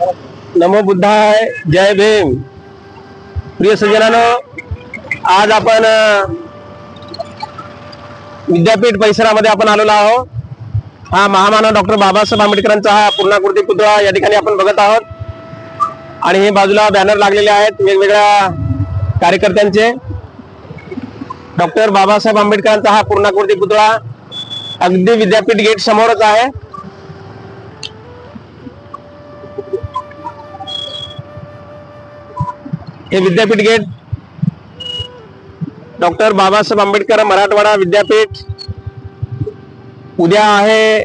नमो बुद्धाय जय भीम. प्रिय सज्जनानो आज आपण विद्यापीठ परिसरामध्ये आपण आलेलो आहोत. हा महामानव डॉक्टर बाबासाहेब आंबेडकरांचा हा पूर्णाकृती पुतळा या ठिकाणी आपण बघत आहोत. आणि हे बाजूला बॅनर लागलेले आहेत वेगवेगळ्या कार्यकर्त्यांचे. डॉक्टर बाबासाहेब आंबेडकरांचा हा पूर्णाकृती पुतळा अगदी विद्यापीठ गेट समोरच आहे. हे विद्यापीठ गेट. डॉक्टर बाबासाहेब आंबेडकर मराठवाडा विद्यापीठ. उद्या आहे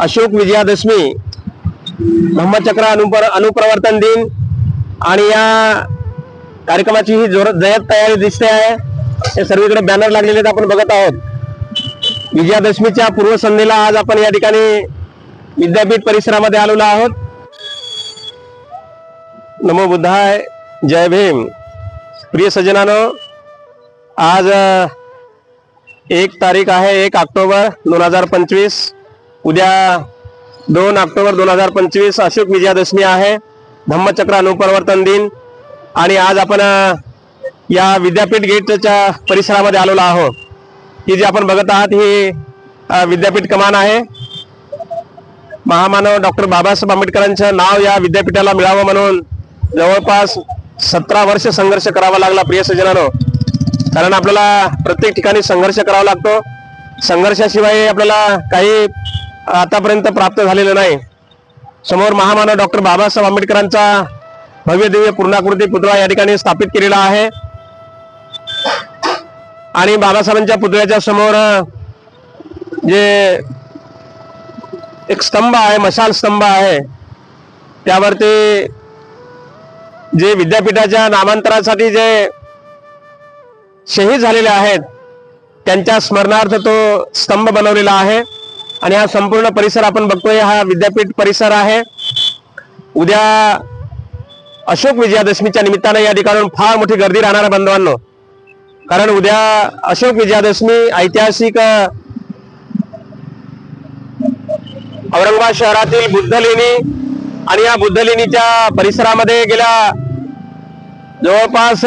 अशोक विजयादशमी. धम्मचक्र अनुपर अनुप्रवर्तन दिन. आणि या कार्यक्रमाची ही जोर जयत तयारी दिसते आहे. हे सर्वीकडे बॅनर लागलेले आहेत आपण बघत आहोत. विजयादशमीच्या पूर्वसंध्येला आज आपण या ठिकाणी विद्यापीठ परिसरामध्ये आलेलो आहोत. नमो बुद्धाय जय भीम. प्रिय सज्जनानो आज एक तारीख आहे एक ऑक्टोबर दोन हजार पंचवीस. उद्या दोन ऑक्टोबर दोन हजार पंचवीस अशोक विजयादशमी आहे धम्मचक्र अनुपरिवर्तन दिन. आणि आज आपण या विद्यापीठ गेटच्या परिसरामध्ये आलेलो आहोत. ही जी आपण बघत आहात ही विद्यापीठ कमान आहे. महामानव डॉक्टर बाबासाहेब आंबेडकरांचं नाव या विद्यापीठाला मिळावं म्हणून जवळपास सतरा वर्ष संघर्ष करावा लागला प्रिय सज्जनानो. कारण आपल्याला प्रत्येक ठिकाणी संघर्ष करावा लागतो. संघर्षाशिवाय आपल्याला काही आतापर्यंत प्राप्त झालेलं नाही. समोर महामानव डॉक्टर बाबासाहेब आंबेडकरांचा भव्य दिव्य पूर्णाकृती पुतळा या ठिकाणी स्थापित केलेला आहे. आणि बाबासाहेबांच्या पुतळ्याच्या समोर जे एक स्तंभ आहे मशाल स्तंभ आहे त्यावरती जे विद्यापीठाच्या नामांतरासाठी जे शहीद झालेले आहेत त्यांच्या स्मरणार्थ तो स्तंभ बनवलेला आहे. आणि हा संपूर्ण परिसर आपण बघतोय हा विद्यापीठ परिसर आहे. उद्या अशोक विजयादशमीच्या निमित्तानं या ठिकाणून फार मोठी गर्दी राहणार आहे बांधवांनो. कारण उद्या अशोक विजयादशमी ऐतिहासिक औरंगाबाद शहरातील बुद्धलेणी आणि या बुद्धलेणीच्या परिसरामध्ये गेल्या जवळपास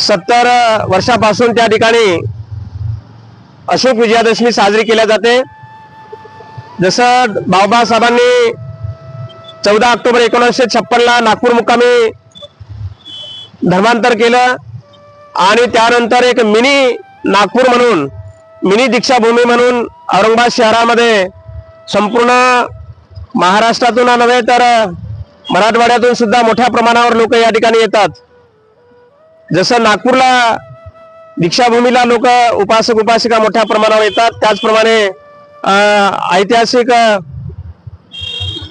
सत्तर वर्षापासून त्या ठिकाणी अशोक विजयादशमी साजरी केल्या जाते. जसं बाबासाहेबांनी चौदा ऑक्टोबर एकोणीसशे छप्पनला नागपूर मुक्कामी धर्मांतर केलं आणि त्यानंतर एक मिनी नागपूर म्हणून मिनी दीक्षाभूमी म्हणून औरंगाबाद शहरामध्ये संपूर्ण महाराष्ट्रातून नव्हे तर मराठवाड्यातून सुद्धा मोठ्या प्रमाणावर लोक या ठिकाणी येतात. जसं नागपूरला दीक्षाभूमीला लोक उपासक उपासिका मोठ्या प्रमाणावर येतात. त्याचप्रमाणे ऐतिहासिक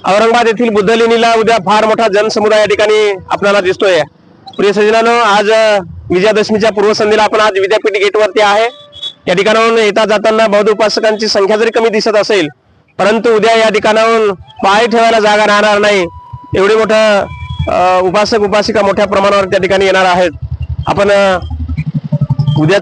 औरंगाबाद येथील बुद्धलेणीला उद्या फार मोठा जनसमुदाय या ठिकाणी आपल्याला दिसतोय. प्रिय सजनानं आज विजयादशमीच्या पूर्वसंध्येला आपण आज विद्यापीठ गेटवरती आहे. या ठिकाणाहून येता जाताना बौद्ध उपासकांची संख्या जरी कमी दिसत असेल परंतु उद्या या ठिकाणाहून पाय ठेवायला जागा राहणार नाही. एवढे मोठं उपासक उपासिका मोठ्या प्रमाणावर त्या ठिकाणी येणार आहेत. आपण उद्या